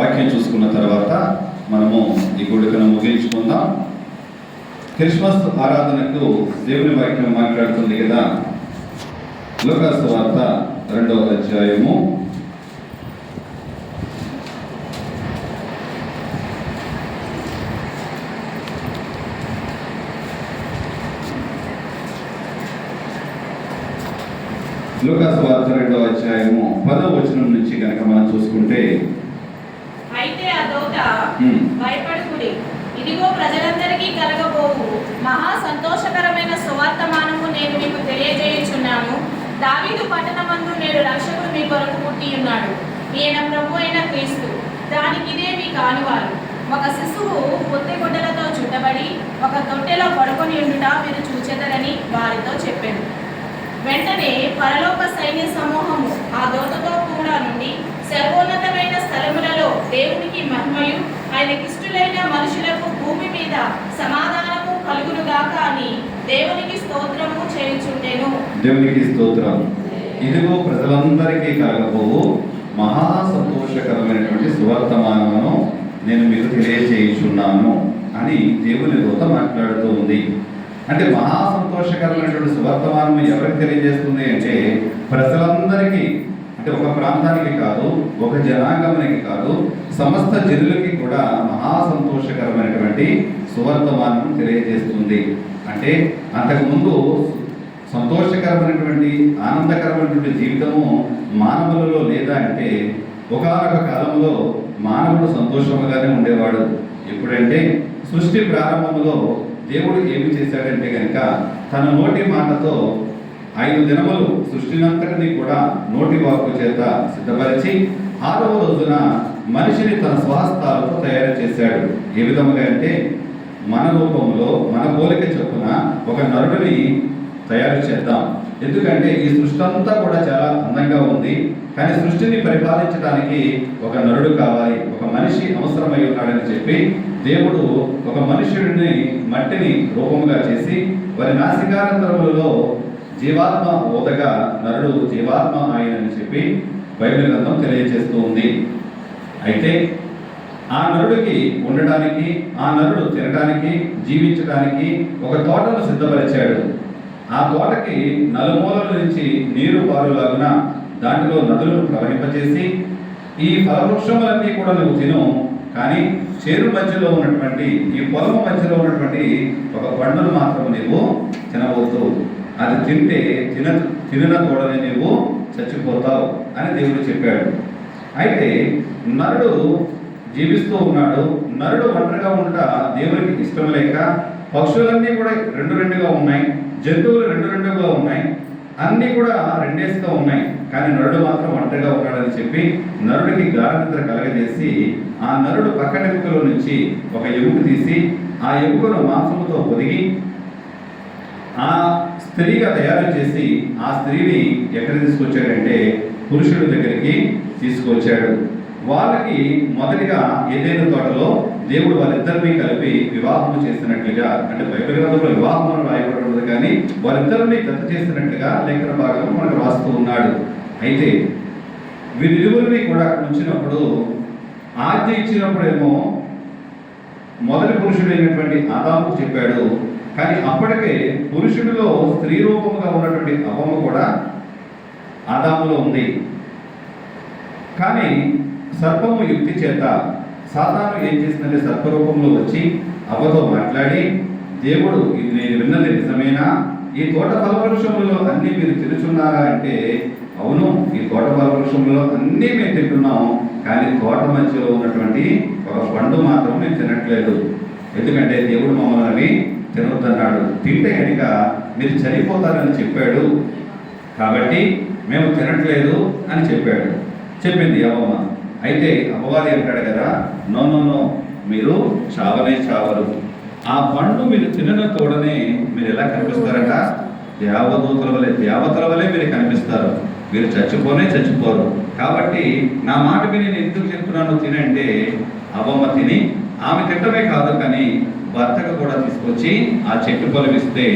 వాక్యం చూసుకున్న తర్వాత మనము ఈ గుడికను ముగించుకుందాం. క్రిస్మస్ ఆరాధనకు దేవుని వాక్యం మాట్లాడుతుంది కదా. లోకాసు వార్త రెండవ అధ్యాయము. లోకాసు వార్త రెండవ అధ్యాయము పదవ వచనం నుంచి కనుక మనం చూసుకుంటే భయపడుకుడి ఇదిగో ప్రజలందరికీ కలగబోవు. మహా సంతోషకరమైన సువార్తమానము నేను మీకు తెలియజేయుచున్నాను. దావీదు పట్టణమందు నేడు రక్షకుడు మీ కొరకు పుట్టి ఉన్నాడు ఈయన ప్రభు అయిన క్రీస్తు. దానికిదే మీ కానువారు. ఒక శిశువు పొత్తి గుడ్డలతో చుట్టబడి ఒక తొట్టెలో పడుకొని ఉండుట మీరు చూచెదరని వారితో చెప్పాడు వెంటనే పరలోక సైన్య సమూహము ఆ దూతతో కూడా నుండి సర్వోన్నతమైన స్థలములలో దేవునికి మహిమయు. ఆయనకిష్టులైన మనుషులకు భూమి మీద సమాధానము కలుగునుగాక అని దేవునికి స్తోత్రము చేయుచుండెను. దేవునికి స్తోత్రం. ఇదిగో ప్రజలందరికీ కాకపోవు మహా సంతోషకరమైనటువంటి సువర్తమానమును నేను మీకు తెలియజేయుచున్నాను అని దేవుని దూత మాట్లాడుతూ ఉంది. అంటే మహా సంతోషకరమైనటువంటి సువర్తమానం ఎవరికి తెలియజేస్తుంది అంటే ప్రజలందరికీ అంటే ఒక ప్రాంతానికి కాదు ఒక జనాంగమునికి కాదు సమస్త జనులకి కూడా మహా సంతోషకరమైనటువంటి సువర్తమానం తెలియజేస్తుంది. అంటే అంతకుముందు సంతోషకరమైనటువంటి ఆనందకరమైనటువంటి జీవితము మానవులలో లేదా అంటే ఒకనొక కాలంలో మానవుడు సంతోషముగానే ఉండేవాడు. ఎప్పుడంటే సృష్టి ప్రారంభంలో దేవుడు ఏమి చేశాడంటే కనుక తన నోటి మాటతో ఐదు దినములు సృష్టినంతటిని కూడా నోటి వాక్కు చేత సిద్ధపరిచి ఆరవ రోజున మనిషిని తన స్వాస్థాలతో తయారు చేశాడు. ఏ విధముగా అంటే మన రూపంలో మన పోలిక చొప్పున ఒక నరుడిని తయారు చేద్దాం. ఎందుకంటే ఈ సృష్టి అంతా కూడా చాలా అందంగా ఉంది. కానీ సృష్టిని పరిపాలించడానికి ఒక నరుడు కావాలి ఒక మనిషి అవసరమై ఉన్నాడని చెప్పి దేవుడు ఒక మనుషుడిని మట్టిని రూపముగా చేసి వారి నాసికారంధ్రములలో జీవాత్మ ఓదగా నరుడు జీవాత్మ ఆయనని చెప్పి బైబిల్ గ్రంథం తెలియజేస్తూ ఉంది అయితే ఆ నరుడికి ఉండటానికి ఆ నరుడు తినడానికి జీవించడానికి ఒక తోటను సిద్ధపరిచాడు. ఆ తోటకి నలుమూలల నుంచి నీరు పారులాగున దాంట్లో నదులను ప్రవహింపచేసి ఈ ఫలవృక్షములన్నీ కూడా నువ్వు తిను కానీ చేరు మధ్యలో ఉన్నటువంటి ఈ పొలము మధ్యలో ఉన్నటువంటి ఒక పండును మాత్రం నీవు తినవద్దు అది తింటే తిన తినిన తోడని నీవు చచ్చిపోతావు అని దేవుడు చెప్పాడు. అయితే నరుడు జీవిస్తూ ఉన్నాడు. నరుడు ఒంటరిగా ఉంట దేవునికి ఇష్టం లేక పక్షులన్నీ కూడా రెండు రెండుగా ఉన్నాయి. జంతువులు రెండు రెండుగా ఉన్నాయి. అన్నీ కూడా రెండేసుగా ఉన్నాయి. కానీ నరుడు మాత్రం ఒంటరిగా ఉన్నాడని చెప్పి నరుడికి గాఢనిద్ర కలగజేసి ఆ నరుడు పక్కన నుంచి ఒక ఎముక తీసి ఆ ఎముకను మాంసముతో పొదిగి ఆ స్త్రీగా తయారు చేసి ఆ స్త్రీని ఎక్కడ తీసుకొచ్చాడంటే పురుషుడి దగ్గరికి తీసుకొచ్చాడు. వాళ్ళకి మొదటిగా ఏదైనా తోటలో దేవుడు వాళ్ళిద్దరిని కలిపి వివాహం చేసినట్లుగా అంటే బైబిల్ గ్రంథంలో వివాహం అని రాయబడి కానీ వాళ్ళిద్దరిని దత్త చేసినట్లుగా లేఖన భాగంలో మనకు రాస్తూ ఉన్నాడు. అయితే వీరిరువురిని కూడా అక్కడ ఉంచినప్పుడు ఆజ్ఞ ఇచ్చినప్పుడేమో మొదటి పురుషుడైనటువంటి ఆదాముకు చెప్పాడు కానీ అప్పటికే పురుషుడిలో స్త్రీ రూపముగా ఉన్నటువంటి అవము కూడా ఆదాములో ఉంది. కానీ సర్పము యుక్తి చేత సాతాను ఏం చేసిందంటే సర్పరూపంలో వచ్చి అవ్వతో మాట్లాడి దేవుడు ఇది నేను విన్నది నిజమేనా? ఈ తోట ఫలవృక్షములలో అన్నీ మీరు తినుచున్నారా అంటే అవును ఈ తోట ఫలవృక్షములలో అన్నీ మేము తింటున్నాం కానీ తోట మధ్యలో ఉన్నటువంటి ఒక పండు మాత్రం మేము తినట్లేదు. ఎందుకంటే దేవుడు మమ్మల్ని తినొద్దన్నాడు. తింటే కనుక మీరు చనిపోతారని చెప్పాడు. కాబట్టి మేము తినట్లేదు అని చెప్పాడు. చెప్పింది అవ్వమ్మ అయితే అమ్మవారి అంటాడు కదా నో నో నో మీరు చావనే చావరు. ఆ పండు మీరు తినన తోడనే మీరు ఎలా కనిపిస్తారట? దేవదూతల వలె దేవతల వలె మీరు కనిపిస్తారు. మీరు చచ్చిపోనే చచ్చిపోరు. కాబట్టి నా మాట విని నేను ఎందుకు చెప్తున్నాను తినంటే అవ్వమ్మ తిని ఆమె తింటమే కాదు కానీ భర్తకు కూడా తీసుకొచ్చి ఆ చెట్టు పొలమిస్తే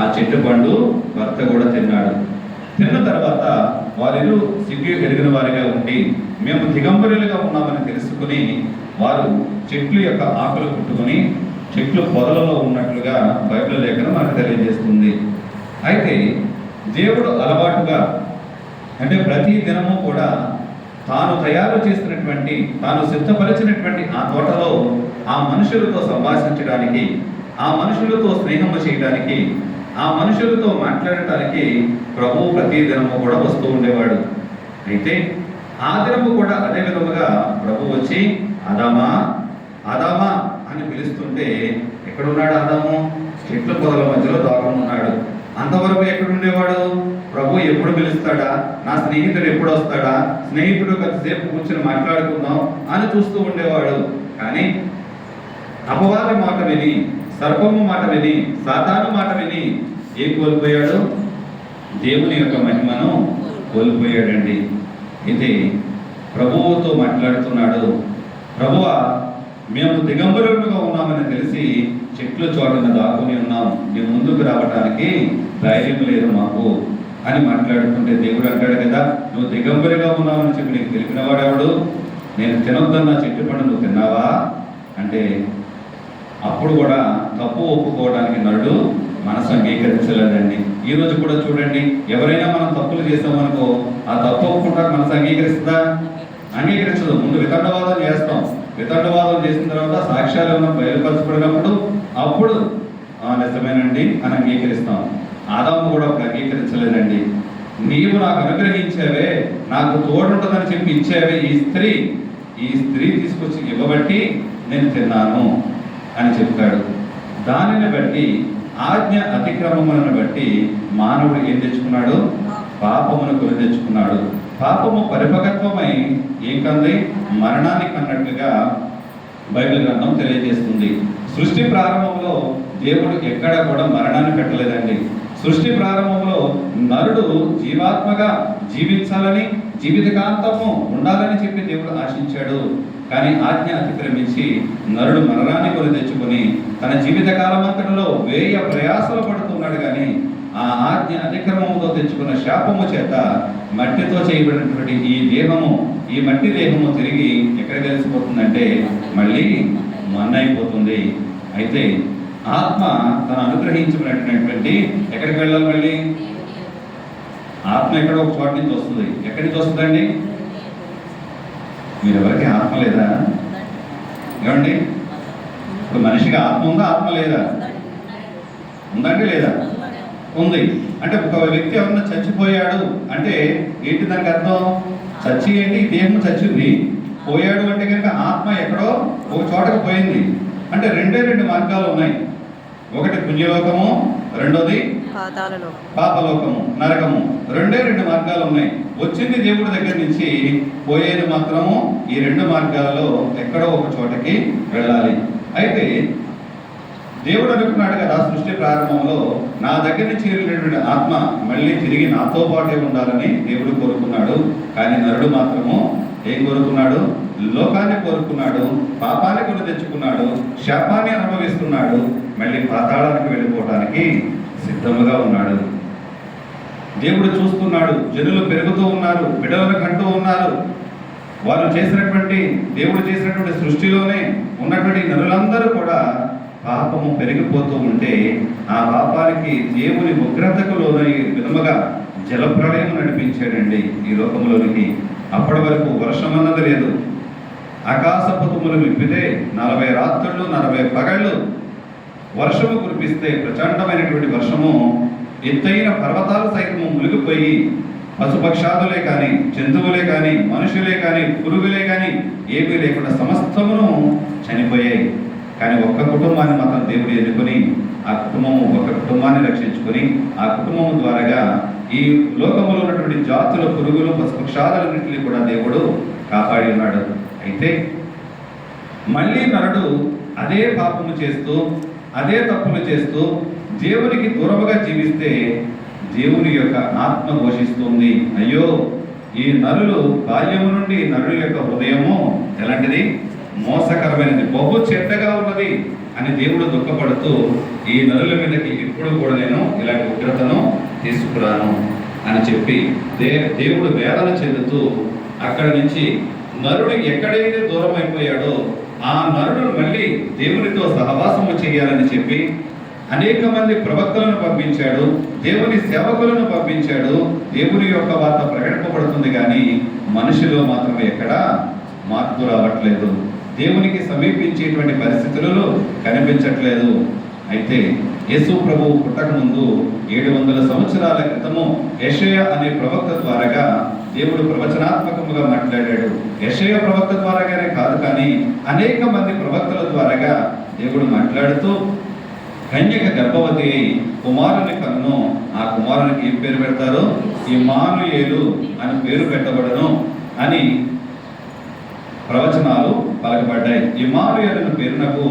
ఆ చెట్టు పండు భర్త కూడా తిన్నాడు. తిన్న తర్వాత వారిరు సిగ్గు ఎదిగిన వారిగా ఉండి మేము దిగంబరులుగా ఉన్నామని తెలుసుకొని వారు చెట్లు యొక్క ఆకులు పుట్టుకొని చెట్లు పొదలలో ఉన్నట్లుగా బైబిల్ లేఖనం మనకు తెలియజేస్తుంది. అయితే దేవుడు అలవాటుగా అంటే ప్రతి దినము కూడా తాను తయారు చేసినటువంటి తాను సిద్ధపరిచినటువంటి ఆ తోటలో ఆ మనుషులతో సంభాషించడానికి ఆ మనుషులతో స్నేహము చేయడానికి ఆ మనుషులతో మాట్లాడటానికి ప్రభు ప్రతి దినము కూడా వస్తూ ఉండేవాడు. అయితే ఆ దినము కూడా అదే విధముగా ప్రభు వచ్చి అదామా అదామా అని పిలుస్తుంటే ఎక్కడున్నాడు అదాము చెట్ల పొదల మధ్యలో దాగున్నాడు అంతవరకు ఎక్కడుండేవాడు? ప్రభు ఎప్పుడు పిలుస్తాడా? నా స్నేహితుడు ఎప్పుడు వస్తాడా? స్నేహితుడు కొంతసేపు కూర్చొని మాట్లాడుకుందాం అని చూస్తూ ఉండేవాడు. కానీ అపవాది మాట విని సర్పము మాట విని సాతాను మాట విని ఏం కోల్పోయాడు? దేవుని యొక్క మహిమను కోల్పోయాడండి. ఇది ప్రభువుతో మాట్లాడుతున్నాడు. ప్రభువ మేము దిగంబరులుగా ఉన్నామని తెలిసి చెట్ల చోటన దాక్కుని ఉన్నాం. నీ ముందుకు రావడానికి ధైర్యం లేదు మాకు. అని మాట్లాడుకుంటే దేవుడు అంటాడు కదా నువ్వు దిగంబరిగా ఉన్నావని చెప్పి నీకు తెలిపినవాడెవడు నేను తినొద్దన్న చెట్టు పండు నువ్వు తిన్నావా? అంటే అప్పుడు కూడా తప్పు ఒప్పుకోవడానికి నరుడు మనసు అంగీకరించలేదండి ఈ రోజు కూడా చూడండి ఎవరైనా మనం తప్పులు చేసామనుకో ఆ తప్పు ఒప్పుకుంటా మనసు అంగీకరిస్తుందా? అంగీకరించదు. ముందు వితండవాదం చేస్తాం. వితండవాదం చేసిన తర్వాత సాక్ష్యాలు ఏమైనా బయలుపరచబడినప్పుడు అప్పుడు "ఆ, నిజమేనండి అని అంగీకరిస్తాం. ఆదాము కూడా అంగీకరించలేదండి. నీవు నాకు అనుగ్రహించావే నాకు తోడుంటుందని చెప్పి ఇచ్చావే ఈ స్త్రీ. ఈ స్త్రీ తీసుకొచ్చి ఇవ్వబట్టి నేను తిన్నాను అని చెప్తాడు. దానిని బట్టి ఆజ్ఞ అతిక్రమములను బట్టి మానవుడు ఏం తెచ్చుకున్నాడు? పాపమును కొని తెచ్చుకున్నాడు. పాపము పరిపక్వమై ఏం కంది మరణానికి అన్నట్టుగా బైబిల్ గ్రంథం తెలియజేస్తుంది. సృష్టి ప్రారంభంలో దేవుడు ఎక్కడ కూడా మరణాన్ని పెట్టలేదండి. సృష్టి ప్రారంభంలో నరుడు జీవాత్మగా జీవించాలని జీవితకాంతము ఉండాలని చెప్పి దేవుడు ఆశించాడు. కానీ ఆజ్ఞ అతిక్రమించి నరుడు మరణాన్ని కొని తెచ్చుకొని తన జీవిత కాలమంతటిలో వేయ ప్రయాసలు పడుతున్నాడు కానీ ఆ ఆజ్ఞ అతిక్రమముతో తెచ్చుకున్న శాపము చేత మట్టితో చేయబడినటువంటి ఈ దేహము ఈ మట్టి దేహము తిరిగి ఎక్కడ కలిసిపోతుందంటే మళ్ళీ మన్నైపోతుంది. అయితే ఆత్మ తను అనుగ్రహించబడినటువంటి ఎక్కడికి వెళ్ళాలి మళ్ళీ? ఆత్మ ఎక్కడ ఒక చోట నుంచి వస్తుంది. ఎక్కడి నుంచి వస్తుందండి? మీరు ఎవరికి ఆత్మ లేదా? ఏమండి? ఇప్పుడు మనిషికి ఆత్మ ఉందా ఆత్మ లేదా? ఉందండి లేదా? ఉంది. అంటే ఒక వ్యక్తి ఎవరన్నా చచ్చిపోయాడు అంటే ఏంటి దానికి అర్థం? చచ్చి ఏంటి? దేహం చచ్చింది. పోయాడు అంటే కనుక ఆత్మ ఎక్కడో ఒక చోటకు పోయింది. అంటే రెండే రెండు మార్గాలు ఉన్నాయి. ఒకటి పుణ్యలోకము రెండోది పాపలోకము నరకము. రెండే రెండు మార్గాలు ఉన్నాయి. వచ్చింది దేవుడి దగ్గర నుంచి పోయేది మాత్రము ఈ రెండు మార్గాలలో ఎక్కడో ఒక చోటకి వెళ్ళాలి. అయితే దేవుడు అనుకున్నాడు కదా సృష్టి ప్రారంభంలో నా దగ్గర నుంచి వెళ్ళినటువంటి ఆత్మ మళ్ళీ తిరిగి నాతో పాటే ఉండాలని దేవుడు కోరుకున్నాడు. కానీ నరుడు మాత్రము ఏం కోరుకున్నాడు? లోకాన్ని కోరుకున్నాడు పాపాన్ని కొని తెచ్చుకున్నాడు శాపాన్ని అనుభవిస్తున్నాడు మళ్ళీ పాతాళానికి వెళ్ళిపోవడానికి సిద్ధముగా ఉన్నాడు. దేవుడు చూస్తున్నాడు జనులు పెరుగుతూ ఉన్నారు బిడలను కంటూ ఉన్నారు. వారు చేసినటువంటి దేవుడు చేసినటువంటి సృష్టిలోనే ఉన్నటువంటి నరులందరూ కూడా పాపము పెరిగిపోతూ ఉంటే ఆ పాపానికి దేవుని ఉగ్రతకు లోనై విధముగా జలప్రళయం నడిపించాడండి ఈ లోకంలోనికి అప్పటి వరకు వర్షం అన్నది లేదు. ఆకాశపు తుమ్ములు విప్పితే నలభై రాత్రులు నలభై పగళ్ళు. వర్షము కురిపిస్తే ప్రచండమైనటువంటి వర్షము ఎత్తైన పర్వతాలు సైతము మునిగిపోయి పశుపక్షాదులే కానీ జంతువులే కానీ మనుషులే కానీ పురుగులే కానీ ఏమీ లేకుండా సమస్తమును చనిపోయాయి. కానీ ఒక్క కుటుంబాన్ని మాత్రం దేవుడు ఎన్నుకొని ఆ కుటుంబము ఒక కుటుంబాన్ని రక్షించుకొని ఆ కుటుంబము ద్వారాగా ఈ లోకములో ఉన్నటువంటి జాతుల పురుగులు పశుపక్షాదులన్నింటినీ కూడా దేవుడు కాపాడి ఉన్నాడు. అయితే మళ్ళీ నరుడు అదే పాపము చేస్తూ అదే తప్పులు చేస్తూ దేవునికి దూరముగా జీవిస్తే దేవుని యొక్క ఆత్మ ఘోషిస్తుంది. అయ్యో ఈ నరులు బాల్యము నుండి నరుడు యొక్క హృదయము ఎలాంటిది? మోసకరమైనది బహు చెడ్డగా ఉన్నది అని దేవుడు దుఃఖపడుతూ ఈ నరుల మీదకి ఎప్పుడు కూడా నేను ఇలాంటి ఉగ్రతను తీసుకురాను అని చెప్పి దే దేవుడు వేదన చెందుతూ అక్కడి నుంచి నరుడు ఎక్కడైతే దూరం అయిపోయాడో ఆ నరుడు మళ్ళీ దేవునితో సహవాసము చేయాలని చెప్పి అనేక మంది ప్రవక్తలను పంపించాడు దేవుని సేవకులను పంపించాడు. దేవుని యొక్క వార్త ప్రకటింపబడుతుంది కానీ మనుషులో మాత్రం ఎక్కడా మార్పు రావట్లేదు. దేవునికి సమీపించేటువంటి పరిస్థితులలో కనిపించట్లేదు. అయితే యేసు ప్రభువు పుట్టక ముందు ఏడు వందల సంవత్సరాల క్రితము యషయ అనే ప్రవక్త ద్వారాగా దేవుడు ప్రవచనాత్మకముగా మాట్లాడాడు. యషయ ప్రవక్త ద్వారాగానే కాదు కానీ అనేక మంది ప్రవక్తల ద్వారాగా దేవుడు మాట్లాడుతూ కన్యక గర్భవతి అయి కుమారుని కన్ను ఆ కుమారునికి ఏం పేరు పెడతారు? ఇమానుయేలు అని పేరు పెట్టబడను అని ప్రవచనాలు పలకబడ్డాయి. ఇమానుయలను పేరునకు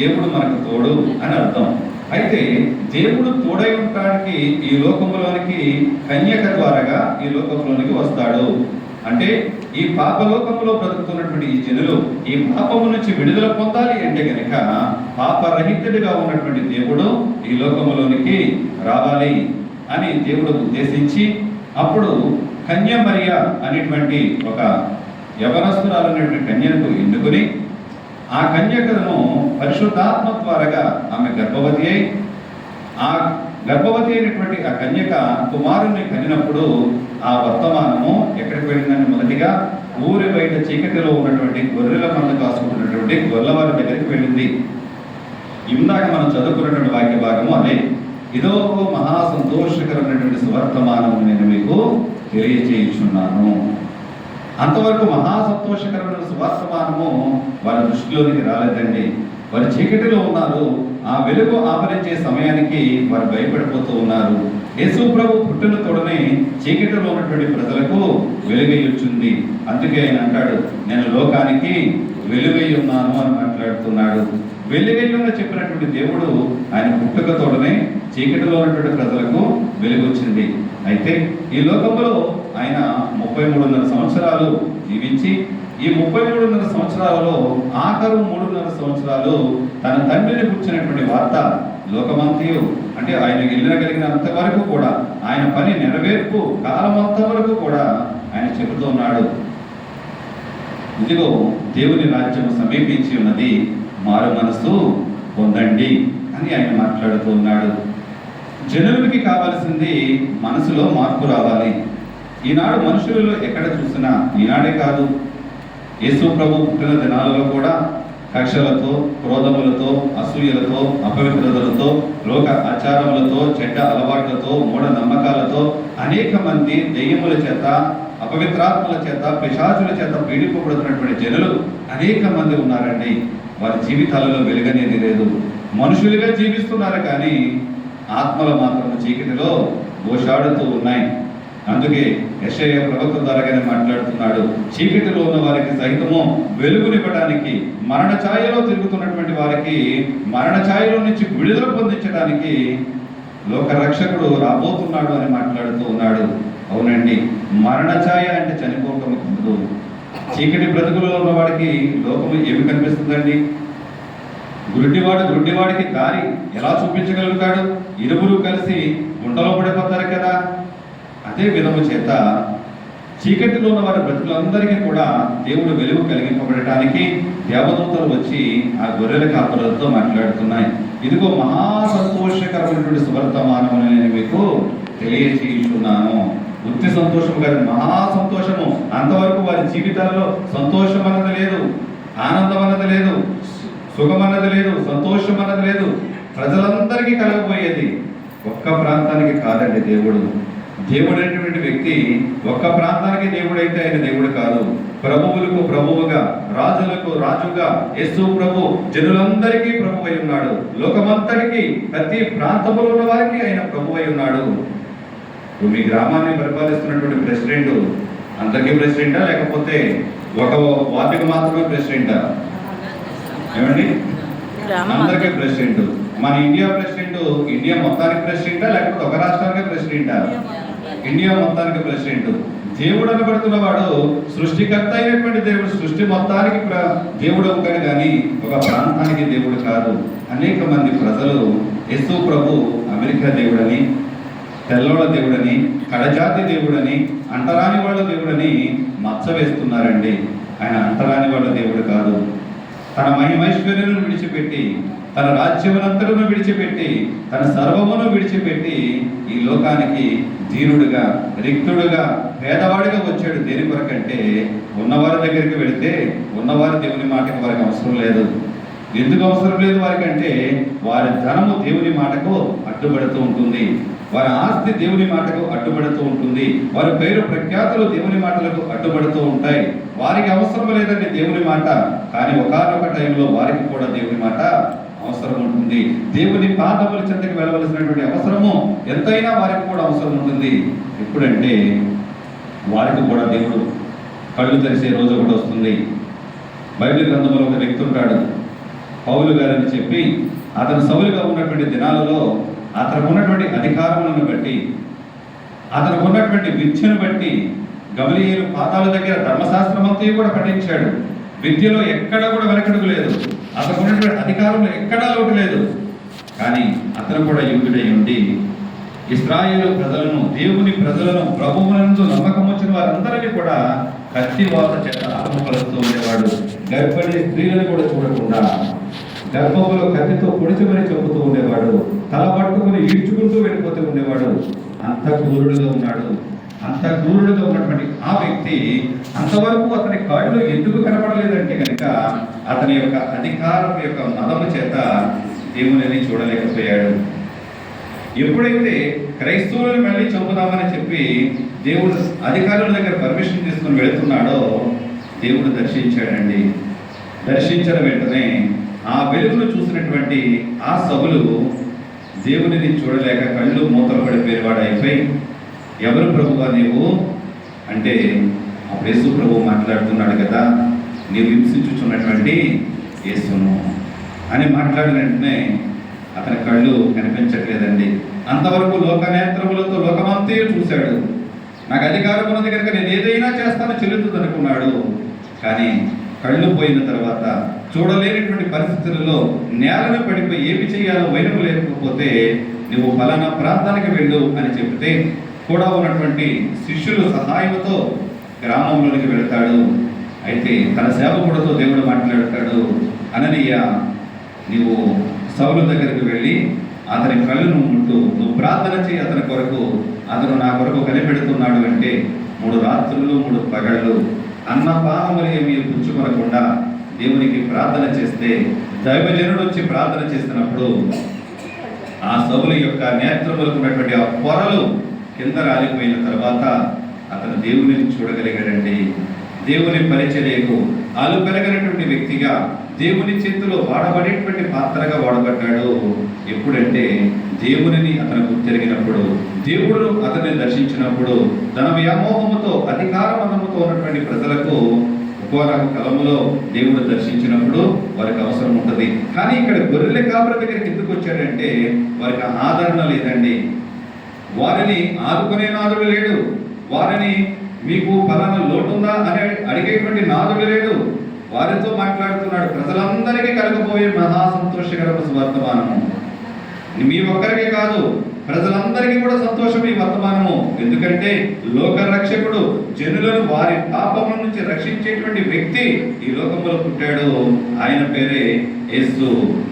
దేవుడు మనకు తోడు అని అర్థం. అయితే దేవుడు తోడై ఉండటానికి ఈ లోకంలోనికి కన్యక ద్వారాగా ఈ లోకంలోనికి వస్తాడు. అంటే ఈ పాపలోకంలో బ్రతుకుతున్నటువంటి ఈ జనులు ఈ పాపము నుంచి విడుదల పొందాలి అంటే కనుక పాపరహితుడిగా ఉన్నటువంటి దేవుడు ఈ లోకములోనికి రావాలి అని దేవుడు ఉద్దేశించి అప్పుడు కన్య మరియ అనేటువంటి ఒక యవనస్తురాలనేటువంటి కన్యను ఎన్నుకుని ఆ కన్యకను పరిశుద్ధాత్మ ద్వారాగా ఆమె గర్భవతి అయి ఆ గర్భవతి అయినటువంటి ఆ కన్యక కుమారుణ్ణి కనినప్పుడు ఆ వర్తమానము ఎక్కడికి వెళ్ళిందని మొదటిగా ఊరి బయట చీకటిలో ఉన్నటువంటి గొర్రెల మంద కాసుకుంటున్నటువంటి గొల్లవారి దగ్గరికి వెళ్ళింది. ఇందాక మనం చదువుకున్నటువంటి వాక్య భాగము అదే. ఇదో మహా సంతోషకరమైనటువంటి సువర్తమానము నేను మీకు తెలియజేయుచున్నాను అంతవరకు మహాసంతోషకరమైన సంతోషకరమైన వారి దృష్టిలోనికి రాలేదండి. వారి చీకటిలో ఉన్నారు. ఆ వెలుగు ఆవరించే సమయానికి వారు భయపడిపోతూ ఉన్నారు. యేసు ప్రభు పుట్టిన తోడనే చీకటిలో ఉన్నటువంటి ప్రజలకు వెలుగై వచ్చింది అందుకే ఆయన అంటాడు నేను లోకానికి వెలుగై ఉన్నాను అని మాట్లాడుతున్నాడు. వెలుగై చెప్పినటువంటి దేవుడు ఆయన పుట్టుక తోడనే చీకటిలో ఉన్నటువంటి ప్రజలకు వెలుగొచ్చింది. అయితే ఈ లోకంలో మూడున్నర సంవత్సరాలు జీవించి ఈ ముప్పై మూడున్నర సంవత్సరాలలో ఆఖరు మూడున్నర సంవత్సరాలు తన తండ్రిని కూర్చున్నటువంటి వార్త లోకమంతయు. అంటే ఆయన వెళ్ళగలిగినంత వరకు కూడా ఆయన పని నెరవేర్పు కాలమంత వరకు కూడా ఆయన చెబుతున్నాడు ఇదిగో దేవుని రాజ్యం సమీపించి ఉన్నది మారు మనసు పొందండి అని ఆయన మాట్లాడుతూ ఉన్నాడు. జనులకి కావాల్సింది మనసులో మార్పు రావాలి. ఈనాడు మనుషులలో ఎక్కడ చూసినా ఈనాడే కాదు. యేసు ప్రభు పుట్టిన దినాలలో కూడా కక్షలతో క్రోధములతో అసూయలతో అపవిత్రతలతో లోక ఆచారములతో చెడ్డ అలవాట్లతో మూఢ నమ్మకాలతో అనేక మంది దెయ్యముల చేత అపవిత్రాత్మల చేత పిశాచుల చేత పీడిపబడుతున్నటువంటి జనులు అనేక మంది ఉన్నారండి. వారి జీవితాలలో వెలుగనేది లేదు. మనుషులుగా జీవిస్తున్నారు కానీ ఆత్మలు మాత్రం చీకటిలో గోషాడుతూ ఉన్నాయి. అందుకే యశయ ప్రభుత్వ ద్వారాగానే మాట్లాడుతున్నాడు. చీకటిలో ఉన్న వారికి సహితము వెలుగునివ్వడానికి మరణ ఛాయలో తిరుగుతున్నటువంటి వారికి మరణ ఛాయలో నుంచి విడుదల పొందించడానికి లోక రక్షకుడు రాబోతున్నాడు అని మాట్లాడుతూ ఉన్నాడు. అవునండి మరణ ఛాయ అంటే చనిపోవటం కాదు. చీకటి బ్రతుకులో ఉన్న వాడికి లోకము ఏమి కనిపిస్తుందండి? గుడ్డివాడు గుడ్డివాడికి దారి ఎలా చూపించగలుగుతాడు? ఇరువురు కలిసి గుంటలో పడిపోతారు కదా. అదే విధము చేత చీకటిలో ఉన్న వారి బ్రతుకులందరికీ కూడా దేవుడు వెలుగు కలిగింపబడటానికి దేవదూతలు వచ్చి ఆ గొర్రెల కాపులతో మాట్లాడుతున్నాయి. ఇదిగో మహా సంతోషకరమైనటువంటి సువర్తమానమును నేను మీకు తెలియజేయుచున్నాను వృత్తి సంతోషం కాదు మహా సంతోషము అంతవరకు వారి జీవితాల్లో సంతోషం అన్నది లేదు ఆనందం అన్నది లేదు సుఖం అన్నది లేదు సంతోషం అన్నది లేదు. ప్రజలందరికీ కలగబోయేది ఒక్క ప్రాంతానికి కాదండి దేవుడు. దేవుడు అనేటువంటి వ్యక్తి ఒక్క ప్రాంతానికి దేవుడైతే ఆయన దేవుడు కాదు. ప్రభువులకు ప్రభువుగా రాజులకు రాజుగా యేసు ప్రభు జనులందరికీ ప్రభు అయి ఉన్నాడు. లోకమంతటికి ప్రతి ప్రాంతంలో ఉన్న వారికి ఆయన ప్రభు అయి ఉన్నాడు. మీ గ్రామాన్ని పరిపాలిస్తున్నటువంటి ప్రెసిడెంట్ అందరికీ ప్రెసిడెంటా? లేకపోతే ఒక వార్డుకి మాత్రమే ప్రెసిడెంటా? ఏమండి? అందరికీ ప్రెసిడెంట్. మన ఇండియా ప్రెసిడెంట్ ఇండియా మొత్తానికి ప్రెసిడెంటా? లేకపోతే ఒక రాష్ట్రానికి ప్రెసిడెంటా? ఇండియా మొత్తానికి ప్రెసిడెంట్. దేవుడు అనబడుతున్న వాడు సృష్టికర్త అయినటువంటి దేవుడు సృష్టి మొత్తానికి ప్ర- దేవుడు ఒకటి కానీ ఒక ప్రాంతానికి దేవుడు కాదు. అనేక మంది ప్రజలు యశు ప్రభు అమెరికా దేవుడని తెల్లోళ్ళ దేవుడని కడజాతి దేవుడని అంటరాని వాళ్ళ దేవుడని మచ్చ వేస్తున్నారండి. ఆయన అంటరాని వాళ్ళ దేవుడు కాదు. తన మహిమైశ్వర్యులను విడిచిపెట్టి తన రాజ్యమునంతరును విడిచిపెట్టి తన సర్వమును విడిచిపెట్టి ఈ లోకానికి దీనుడుగా రిక్తుడుగా పేదవాడిగా వచ్చాడు. దేని కొరకంటే ఉన్నవారి దగ్గరికి వెళితే ఉన్నవారి దేవుని మాటకు వారికి అవసరం లేదు. ఎందుకు అవసరం లేదు? వారికంటే వారి ధనము దేవుని మాటకు అడ్డుపడుతూ ఉంటుంది. వారి ఆస్తి దేవుని మాటకు అడ్డుపడుతూ ఉంటుంది. వారి పేరు ప్రఖ్యాతులు దేవుని మాటలకు అడ్డుపడుతూ ఉంటాయి. వారికి అవసరం లేదండి దేవుని మాట. కానీ ఒకనొక టైంలో వారికి కూడా దేవుని మాట అవసరం ఉంటుంది. దేవుని పాదముల చెంతకి వెళ్ళవలసినటువంటి అవసరము ఎంతైనా వారికి కూడా అవసరం ఉంటుంది. ఎప్పుడంటే వారికి కూడా దేవుడు కళ్ళు తెరిసే రోజు ఒకటి వస్తుంది. బైబిల్ గ్రంథంలో ఒక వ్యక్తి ఉంటాడు. పౌలు గారని చెప్పి అతను సౌలుగా ఉన్నటువంటి దినాలలో అతనికి ఉన్నటువంటి అధికారములను బట్టి అతనికి ఉన్నటువంటి విద్యను బట్టి గమనీయులు పాదాల దగ్గర ధర్మశాస్త్రం అంతా కూడా పఠించాడు. విద్యలో ఎక్కడ కూడా వెనకడుగు లేదు. అతను ఉన్నటువంటి అధికారంలో ఎక్కడా లోటు లేదు. కానీ అతను కూడా యువకుడై ఉండి ఇస్రాయేల్ ప్రజలను దేవుని ప్రజలను ప్రభువునందు నమ్మకం వచ్చిన వారందరినీ కూడా కత్తి వాత చేత ఆత్మపరుస్తూ ఉండేవాడు. గర్భిణీ స్త్రీలను కూడా చూడకుండా గర్భంలో కత్తితో పొడిచి చెబుతూ ఉండేవాడు. తల పట్టుకుని ఈడ్చుకుంటూ వెళ్ళిపోతూ ఉండేవాడు. అంత క్రూరుడుగా ఉన్నాడు. అంత క్రూరుడుగా ఉన్నటువంటి ఆ వ్యక్తి అంతవరకు అతని కాళ్ళు ఎందుకు కనపడలేదంటే కనుక అతని యొక్క అధికారం యొక్క మదము చేత దేవుని చూడలేకపోయాడు. ఎప్పుడైతే క్రైస్తవులను మళ్ళీ చంపుదామని చెప్పి దేవుడు అధికారుల దగ్గర పర్మిషన్ తీసుకుని వెళుతున్నాడో దేవుడు దర్శించాడండి. దర్శించిన వెంటనే ఆ వెలుగును చూసినటువంటి ఆ సభలు దేవునిని చూడలేక కళ్ళు మూతలు పడిపోయేవాడు అయిపోయి ఎవరు ప్రభువా నీవు? అంటే అప్పుడు యేసు ప్రభు మాట్లాడుతున్నాడు కదా నీవు హింసించుచున్నటువంటి యేసును. అని మాట్లాడిన వెంటనే అతని కళ్ళు కనిపించట్లేదండి. అంతవరకు లోకనేత్రములతో లోకమంతే చూశాడు. నాకు అధికారం ఉన్నది కనుక నేను ఏదైనా చేస్తానో చెల్లుతుంది అనుకున్నాడు. కానీ కళ్ళు పోయిన తర్వాత చూడలేనటువంటి పరిస్థితులలో నేలను పడిపోయి ఏమి చేయాలో వైనం లేకపోతే నువ్వు ఫలానా ప్రాంతానికి వెళ్ళు అని చెప్తే కూడా ఉన్నటువంటి శిష్యుల సహాయంతో గ్రామంలోనికి వెళతాడు. అయితే తన సేవకుడితో దేవుడు మాట్లాడతాడు అననీయ నీవు సౌలు దగ్గరికి వెళ్ళి అతని కళ్ళను ముట్టు నువ్వు ప్రార్థన చేయి అతని కొరకు అతను నా కొరకు కనిపెడుతున్నాడు అంటే మూడు రాత్రులు మూడు పగళ్ళు అన్న పానములు ఏమి పుచ్చుకొనకుండా దేవునికి ప్రార్థన చేస్తే దైవజనుడు వచ్చి ప్రార్థన చేసినప్పుడు ఆ సౌలు యొక్క నేత్రములకు ఉన్నటువంటి ఆ పొరలు కింద రాలిపోయిన తర్వాత అతను దేవుని చూడగలిగాడండి. దేవుని పరిచర్యకు అలుపెరగనటువంటి వ్యక్తిగా దేవుని చేతిలో వాడబడేటువంటి పాత్రగా వాడబడ్డాడు. ఎప్పుడంటే దేవునిని అతను జరిగినప్పుడు దేవుడు అతన్ని దర్శించినప్పుడు తన వ్యామోహముతో అధికారమనముతో ఉన్నటువంటి ప్రజలకు ఒక్కోరక కలములో దేవుడు దర్శించినప్పుడు వారికి అవసరం ఉంటుంది. కానీ ఇక్కడ గొర్రెల కాపుల దగ్గరికి ఎందుకు వచ్చాడంటే వారికి ఆదరణ లేదండి. వారిని ఆదుకునే నాదుడు లేడు. వారిని మీకు ఫలానా లోటుందా అని అడిగేటువంటి నాదుడు లేడు. వారితో మాట్లాడుతున్నాడు. ప్రజలందరికీ కలగబోయే మహా సంతోషకరమైన వర్తమానము మీ ఒక్కరికే కాదు ప్రజలందరికీ కూడా సంతోషం ఈ వర్తమానము. ఎందుకంటే లోక రక్షకుడు జనులను వారి పాపముల నుంచి రక్షించేటువంటి వ్యక్తి ఈ లోకంలో పుట్టాడు. ఆయన పేరే యేసు.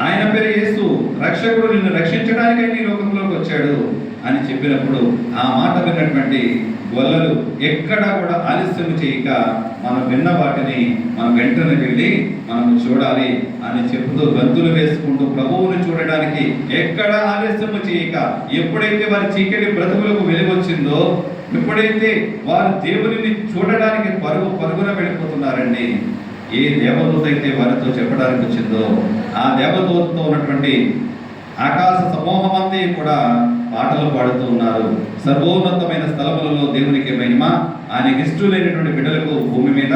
ఆయన పేరు యేసు. రక్షకుడు నిన్ను రక్షించడానికే నీ లోకంలోకి వచ్చాడు. అని చెప్పినప్పుడు ఆ మాట విన్నటువంటి గొల్లలు ఎక్కడా కూడా ఆలస్యం చేయక మనం విన్న వాటిని మనం వెంటనే వెళ్ళి మనం చూడాలి అని చెబుతూ గంతులు వేసుకుంటూ ప్రభువుని చూడడానికి ఎక్కడ ఆలస్యం చేయక ఎప్పుడైతే వారి చీకటి బ్రతుకులకు వెలుగొచ్చిందో ఎప్పుడైతే వారు దేవునిని చూడడానికి పరుగు పరుగున వెళ్ళిపోతున్నారండి ఏ దేవదూత అయితే వారితో చెప్పడానికి వచ్చిందో ఆ దేవదూతతో ఉన్నటువంటి ఆకాశ సమూహం అంతా కూడా పాటలు పాడుతూ ఉన్నారు. సర్వోన్నతమైన స్థలములలో దేవునికి మహిమ. ఆయనకి ఇష్టలేనటువంటి బిడ్డలకు భూమి మీద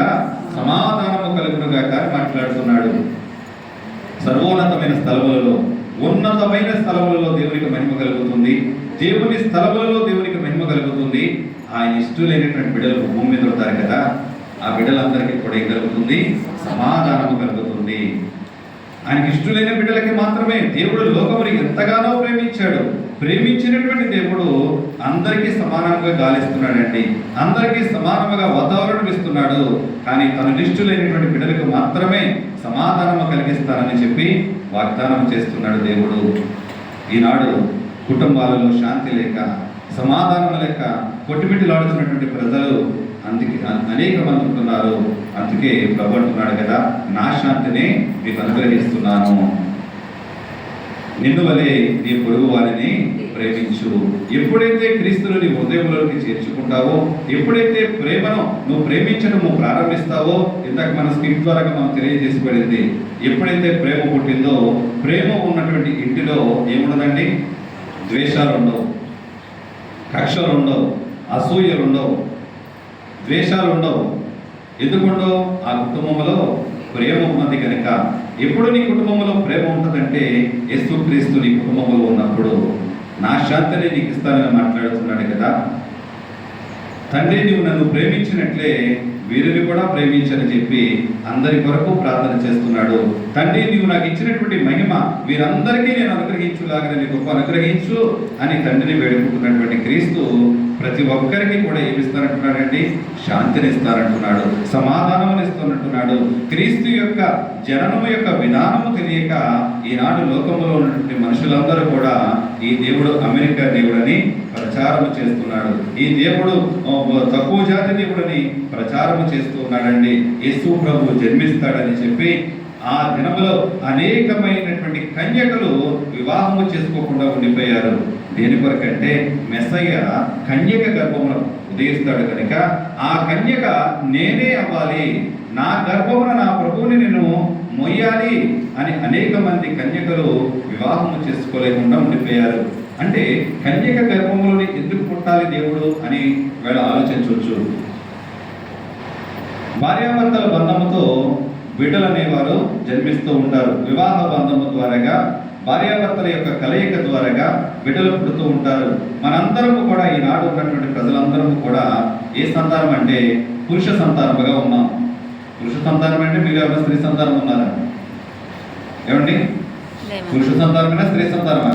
సమాధానము కలుగునుగా కానీ మాట్లాడుతున్నాడు. సర్వోన్నతమైన స్థలములలో ఉన్నతమైన స్థలములలో దేవునికి మహిమ కలుగుతుంది. దేవుని స్థలములలో దేవునికి మహిమ కలుగుతుంది. ఆయన ఇష్టలేనటువంటి బిడ్డలు భూమి మీద ఉంటారు కదా ఆ బిడ్డలందరికీ కూడా ఏం కలుగుతుంది? సమాధానము కలుగుతుంది. ఆయనకి ఇష్టలైన బిడ్డలకి మాత్రమే దేవుడు లోకముని ఎంతగానో ప్రేమించాడు. ప్రేమించినటువంటి దేవుడు అందరికీ సమానంగా గాలిస్తున్నాడండి. అందరికీ సమానముగా వాతావరణం ఇస్తున్నాడు. కానీ తన నిష్ఠులైనటువంటి బిడ్డలకు మాత్రమే సమాధానము కలిగిస్తానని చెప్పి వాగ్దానం చేస్తున్నాడు దేవుడు. ఈనాడు కుటుంబాలలో శాంతి లేక సమాధానం లేక కొట్టుమిట్టిలాడుతున్నటువంటి ప్రజలు అందుకే అనేక మంది ఉంటున్నారు. అందుకే ప్రభు అంటున్నాడు కదా నా శాంతిని మీకు అనుగ్రహిస్తున్నాను. నిన్ను వలె నీ పొరుగు వారిని ప్రేమించు ఎప్పుడైతే క్రీస్తులు నీ హృదయంలోకి చేర్చుకుంటావో ఎప్పుడైతే ప్రేమను నువ్వు ప్రేమించడము ప్రారంభిస్తావో ఇందాక మన స్క్రిప్ట్ ద్వారా మనం తెలియజేసిబడింది ఎప్పుడైతే ప్రేమ పుట్టిందో ప్రేమ ఉన్నటువంటి ఇంటిలో ఏముండదండి? ద్వేషాలు ఉండవు కక్షలు ఉండవు అసూయలు ఉండవు ద్వేషాలు ఉండవు ఎందుకుండవు? ఆ కుటుంబంలో ప్రేమ ఉన్నది కనుక ఎప్పుడు నీ కుటుంబంలో ప్రేమ ఉంటుందంటే యేసుక్రీస్తు నీ కుటుంబంలో ఉన్నప్పుడు నా శాంతిని నీకు ఇస్తానని మాట్లాడుతున్నాడు కదా. తండ్రి నువ్వు నన్ను ప్రేమించినట్లే వీరిని కూడా ప్రేమించని చెప్పి అందరి కొరకు ప్రార్థన చేస్తున్నాడు. తండ్రి నీవు నాకు ఇచ్చినటువంటి మహిమ వీరందరికీ నేను అనుగ్రహించులాగా నీ గొప్ప అనుగ్రహించు అని తండ్రిని వేడుకుంటున్నటువంటి క్రీస్తు ప్రతి ఒక్కరికి కూడా ఏమిస్తానంటున్నాడండి? శాంతిని ఇస్తానంటున్నాడు సమాధానం ఇస్తున్నట్టున్నాడు క్రీస్తు యొక్క జననము యొక్క విధానము తెలియక ఈనాడు లోకంలో ఉన్నటువంటి మనుషులందరూ కూడా ఈ దేవుడు అమెరికా దేవుడని ప్రచారం చేస్తున్నాడు. ఈ దేవుడు తక్కువ జాతి దేవుడని ప్రచారం చేస్తున్నాడండి. యేసు ప్రభు జన్మిస్తాడని చెప్పి ఆ దినములో అనేకమైనటువంటి కన్యకలు వివాహము చేసుకోకుండా ఉండిపోయారు. దేని కొరకంటే మెస్సయ్య కన్యక గర్భమును ఉదయిస్తాడు కనుక ఆ కన్యక నేనే అవ్వాలి. నా గర్భమున నా ప్రభువుని నేను మొయ్యాలి అని అనేక మంది కన్యకలు వివాహము చేసుకోలేకుండా ఉండిపోయారు. అంటే కన్యక గర్భములోని ఎందుకు పుట్టాలి దేవుడు అని వీళ్ళ ఆలోచించవచ్చు. భార్యాభర్తల బంధముతో బిడ్డలు అనేవారు జన్మిస్తూ ఉంటారు. వివాహ బంధము ద్వారాగా భార్యాభర్తల యొక్క కలయిక ద్వారాగా బిడ్డలు పుడుతూ ఉంటారు. మనందరము కూడా ఈనాడు ఉన్నటువంటి ప్రజలందరము కూడా ఏ సంతానం అంటే పురుష సంతానముగా ఉన్నాం. పురుష సంతానం అంటే మీరు ఎవరైనా స్త్రీ సంతానం ఉన్నారా? ఏమండి? పురుష సంతానమైనా స్త్రీ సంతానమా?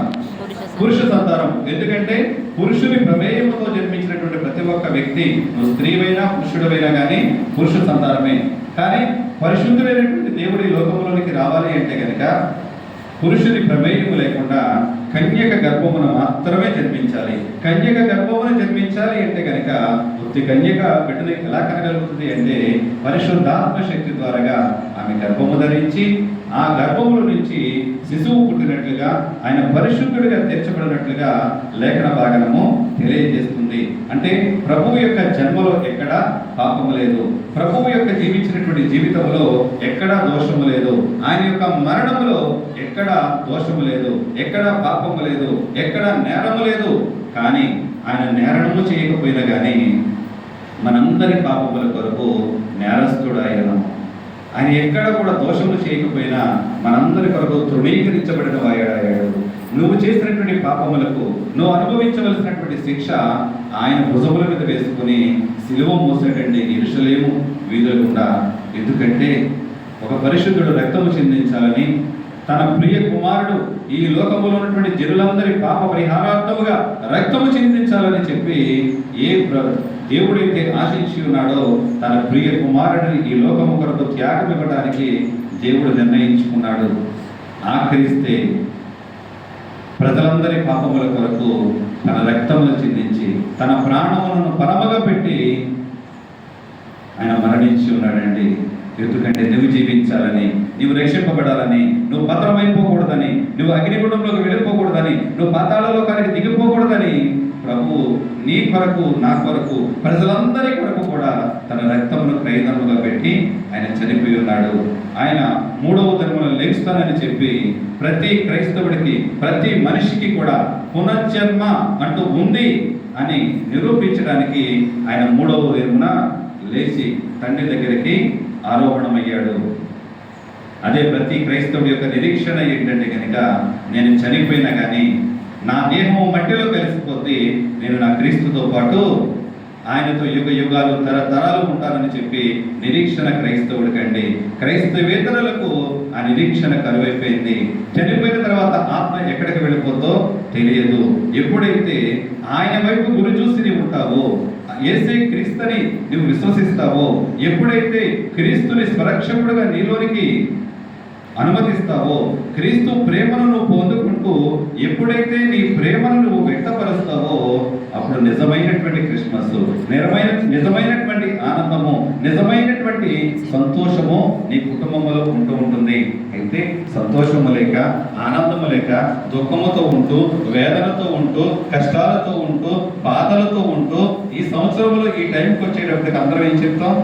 పురుష సంతానం. ఎందుకంటే పురుషుని ప్రమేయముతో జన్మించినటువంటి ప్రతి ఒక్క వ్యక్తి నువ్వు స్త్రీవైనా పురుషుడవైనా కానీ పురుష సంతానమే. కానీ పరిశుద్ధుడైనటువంటి దేవుడి లోకంలోనికి రావాలి అంటే కనుక పురుషుని ప్రమేయము లేకుండా కన్యక గర్భమున మాత్రమే జన్మించాలి. కన్యక గర్భమున జన్మించాలి అంటే కనుక ప్రతి కన్యక బిడ్డని ఎలా కనగలుగుతుంది అంటే పరిశుద్ధాత్మ శక్తి ద్వారాగా ఆమె గర్భము ధరించి ఆ గర్భముల నుంచి శిశువు పుట్టినట్లుగా ఆయన పరిశుద్ధుడిగా తీర్చబడినట్లుగా లేఖన భాగనము తెలియజేస్తుంది. అంటే ప్రభువు యొక్క జన్మలో ఎక్కడ పాపము లేదు. ప్రభువు యొక్క జీవించినటువంటి జీవితంలో ఎక్కడ దోషము లేదు. ఆయన యొక్క మరణములో ఎక్కడ దోషము లేదు. ఎక్కడ పాపము లేదు. ఎక్కడ నేరము లేదు. కానీ ఆయన నేరము చేయకపోయినా కానీ మనందరి పాపముల కొరకు నేరస్తుడు ఆయన ఆయన ఎక్కడ కూడా దోషములు చేయకపోయినా మనందరి కొరకు తృణీకరించబడిన వాడాడు నువ్వు చేసినటువంటి పాపములకు నువ్వు అనుభవించవలసినటువంటి శిక్ష ఆయన భుజముల మీద వేసుకుని సిలువ మోసేటండి ఇరుషలేము వీధులకుండా ఎందుకంటే ఒక పరిశుద్ధుడు రక్తము చెందించాలని తన ప్రియ కుమారుడు ఈ లోకములో ఉన్నటువంటి జనులందరి పాప పరిహారార్థముగా రక్తము చిందించాలని చెప్పి ఏ దేవుడైతే ఆశించి ఉన్నాడో తన ప్రియ కుమారుడిని ఈ లోకము కొరకు త్యాగం ఇవ్వడానికి దేవుడు నిర్ణయించుకున్నాడు. ఆఖరిస్తే ప్రజలందరి పాపముల కొరకు తన రక్తమును చిందించి తన ప్రాణములను పరమగా పెట్టి ఆయన మరణించి ఉన్నాడండి. ఎందుకంటే నువ్వు జీవించాలని నువ్వు రక్షింపబడాలని నువ్వు పత్రమైపోకూడదని నువ్వు అగ్నిగుండంలోకి వెళ్ళిపోకూడదని నువ్వు పాతాళలోకానికి దిగిపోకూడదని ప్రభు నీ కొరకు నా కొరకు ప్రజలందరి కొరకు కూడా తన రక్తమును క్రయదముగా పెట్టి ఆయన చనిపోయి ఉన్నాడు. ఆయన మూడవ దినమున లేస్తానని చెప్పి ప్రతి క్రైస్తవుడికి ప్రతి మనిషికి కూడా పునర్జన్మ అంటూ ఉంది అని నిరూపించడానికి ఆయన మూడవ దినమున లేచి తండ్రి దగ్గరికి ఆరోహణమయ్యాడు అదే ప్రతి క్రైస్తవుడి యొక్క నిరీక్షణ ఏంటంటే కనుక నేను చనిపోయినా కానీ నా దేహం మట్టిలో కలిసిపోతే నేను నా క్రీస్తుతో పాటు ఆయనతో యుగ యుగాలు తరతరాలు ఉంటారని చెప్పి నిరీక్షణ క్రైస్తవుడికి అండి క్రైస్తవేతరులకు ఆ నిరీక్షణ కరువైపోయింది. చనిపోయిన తర్వాత ఆత్మ ఎక్కడికి వెళ్ళిపోతో తెలియదు. ఎప్పుడైతే ఆయన వైపు గురి చూసి నీవు ఉంటావో ఏసే క్రీస్తుని నువ్వు విశ్వసిస్తావో ఎప్పుడైతే క్రీస్తుని స్వరక్షకుడుగా నీలోనికి అనుమతిస్తావో క్రీస్తు ప్రేమను నువ్వు పొందుకుంటూ ఎప్పుడైతే నీ ప్రేమను నువ్వు వ్యక్తపరుస్తావో అప్పుడు నిజమైనటువంటి క్రిస్మస్ నిజమైన నిజమైనటువంటి ఆనందము నిజమైనటువంటి సంతోషము నీ కుటుంబంలో ఉంటూ ఉంటుంది. అయితే సంతోషము లేక ఆనందము లేక దుఃఖముతో ఉంటూ వేదనతో ఉంటూ కష్టాలతో ఉంటూ బాధలతో ఉంటూ ఈ సంవత్సరంలో ఈ టైంకి వచ్చేటప్పటికి అందరం ఏం చెప్తాం?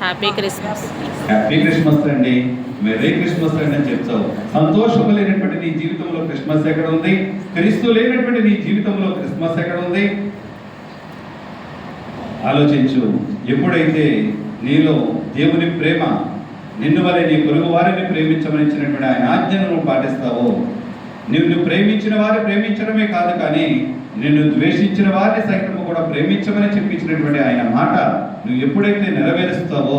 హ్యాపీ క్రిస్మస్ హ్యాపీ క్రిస్మస్ అండి. మెరీ క్రిస్మస్ అండి అని చెప్తావు. సంతోషం లేనటువంటి నీ జీవితంలో క్రిస్మస్ ఎక్కడ ఉంది? క్రీస్తు లేనటువంటి నీ జీవితంలో క్రిస్మస్ ఎక్కడ ఉంది? ఆలోచించు. ఎప్పుడైతే నీలో దేవుని ప్రేమ నిన్ను వలె నీ పొరుగు వారిని ప్రేమించమనిచ్చినటువంటి ఆయన ఆజ్ఞను పాటిస్తావో నిన్ను ప్రేమించిన వారిని ప్రేమించడమే కాదు కానీ నిన్ను ద్వేషించిన వారిని సైతం కూడా ప్రేమించమని చెప్పించినటువంటి ఆయన మాట నువ్వు ఎప్పుడైతే నెరవేరుస్తావో